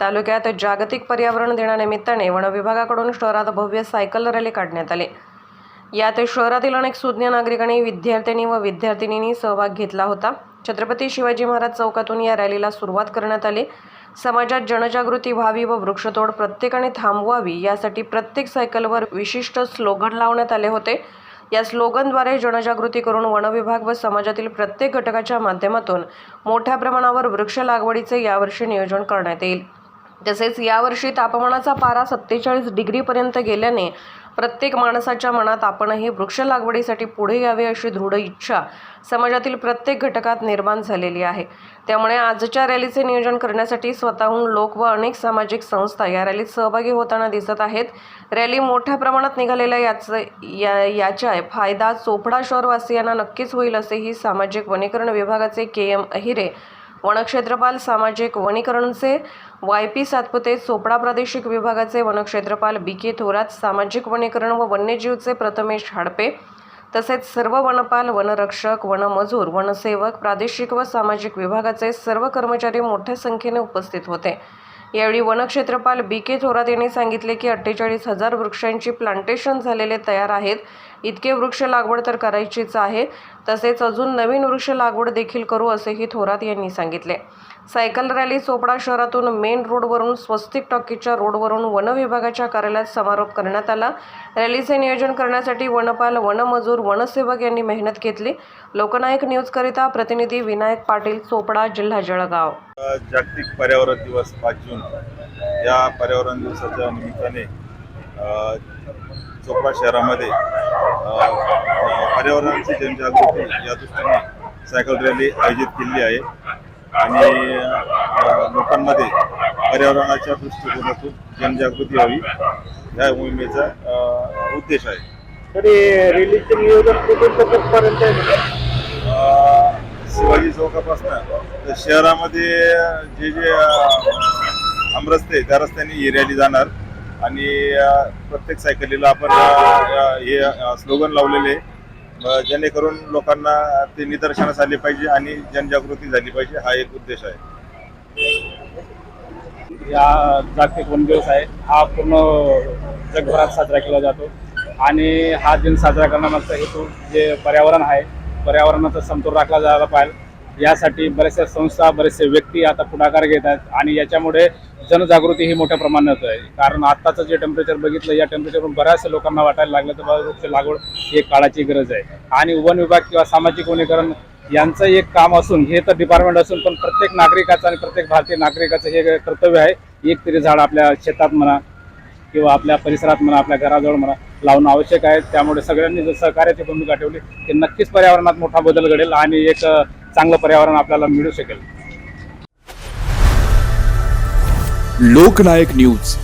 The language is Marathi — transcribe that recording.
तालुक्यात जागतिक पर्यावरण दिनानिमित्ताने वन विभागाकडून शहरात भव्य सायकल रॅली काढण्यात आली. यात शहरातील अनेक सुज्ञ नागरिकांनी विद्यार्थ्यांनी व विद्यार्थिनींनी सहभाग घेतला होता. छत्रपती शिवाजी महाराज चौकातून या रॅलीला सुरुवात करण्यात आली. समाजात जनजागृती व्हावी व वृक्षतोड प्रत्येकाने थांबवावी यासाठी प्रत्येक सायकलवर विशिष्ट स्लोगन लावण्यात आले होते. या स्लोगनद्वारे जनजागृती करून वनविभाग व समाजातील प्रत्येक घटकाच्या माध्यमातून मोठ्या प्रमाणावर वृक्ष लागवडीचे यावर्षी नियोजन करण्यात येईल. तसेच यावर्षी तापमानाचा पारा सत्तेचाळीस डिग्रीपर्यंत गेल्याने प्रत्येक माणसाच्या मनात आपणही वृक्ष लागवडीसाठी पुढे यावे अशी दृढ इच्छा समाजातील प्रत्येक घटकात निर्माण झालेली आहे. त्यामुळे आजच्या रॅलीचे नियोजन करण्यासाठी स्वतःहून लोक व अनेक सामाजिक संस्था या रॅलीत सहभागी होताना दिसत आहेत. रॅली मोठ्या प्रमाणात निघालेल्या याचं या याचा फायदा चोपडा शहरवासियांना नक्कीच होईल असेही सामाजिक वनीकरण विभागाचे के एम अहिरे वनक्षेत्रपाल सामाजिक वनीकरणचे वाय पी सातपुते चोपडा प्रादेशिक विभागाचे वनक्षेत्रपाल बी के थोरात सामाजिक वनीकरण व वन्यजीवचे प्रथमेश हाडपे तसेच सर्व वनपाल वनरक्षक वनमजूर वनसेवक प्रादेशिक व सामाजिक विभागाचे सर्व कर्मचारी मोठ्या संख्येने उपस्थित होते. यावेळी वनक्षेत्रपाल बी के थोरात यांनी सांगितले की अठ्ठेचाळीस हजार वृक्षांची प्लांटेशन झालेले तयार आहेत. इतके वृक्ष लागवड तर करायचीच आहे. तसेच अजून नवीन वृक्ष लागवड देखील करू असेही थोरात यांनी सांगितले. सायकल रॅली चोपडा शहरातून मेन रोडवरून स्वस्तिक टॉकीच्या रोडवरून वन विभागाच्या कार्यालयात समारोप करण्यात आला. रॅलीचे नियोजन करण्यासाठी वनपाल वनमजूर वनसेवक यांनी मेहनत घेतली. लोकनायक न्यूजकरिता प्रतिनिधी विनायक पाटील चोपडा जिल्हा जळगाव. जागतिक पर्यावरण दिवस पाच जून. या पर्यावरण दिवसाच्या निमित्ताने चोपडा शहरामध्ये पर्यावरणाची जनजागृती या दृष्टीने सायकल रॅली आयोजित केली आहे. आणि लोकांमध्ये पर्यावरणाच्या दृष्टिकोनातून जनजागृती व्हावी या मोहिमेचा उद्देश आहे. तरी रेल्वेचे नियोजन कुठून कुठपर्यंत शिवाजी चौकापासून. तर शहरामध्ये जे जे आमरस्ते त्या रस्त्याने ही रॅली जाणार. आणि प्रत्येक सायकलीला आपण हे स्लोगन लावलेले जेणेकरून लोकांना ते निदर्शनास आले पाहिजे आणि जनजागृती झाली पाहिजे हा एक उद्देश आहे. या जागतिक वन दिवस आहे. हा पूर्ण जगभरात साजरा केला जातो. आणि हा दिन साजरा करण्यामागचा हेतू जे पर्यावरण आहे पर्यावरणाचा समतोल राखला जायला पाहिजे. यासाठी बऱ्याचशा संस्था बरेचसे व्यक्ती आता पुढाकार घेत आहेत आणि याच्यामुळे जनजागृती ही मोठ्या प्रमाणात आहे. कारण आत्ताचं जे टेम्परेचर बघितलं या टेम्परेचरवरून बऱ्याचशा लोकांना वाटायला लागलं तर बाबा वृक्ष लागवड ही एक काळाची गरज आहे. आणि वन विभाग किंवा सामाजिक वनीकरण यांचं एक काम असून हे तर डिपार्टमेंट असून पण प्रत्येक नागरिकाचं आणि प्रत्येक भारतीय नागरिकाचं हे कर्तव्य आहे एक तरी झाड आपल्या शेतात म्हणा किंवा आपल्या परिसरात म्हणा आपल्या घराजवळ म्हणा लावणं आवश्यक आहे. त्यामुळे सगळ्यांनी जर सहकार्याची भूमिका ठेवली की नक्कीच पर्यावरणात मोठा बदल घडेल आणि एक चांगलं पर्यावरण आपल्याला मिळू शकेल. लोकनायक न्यूज.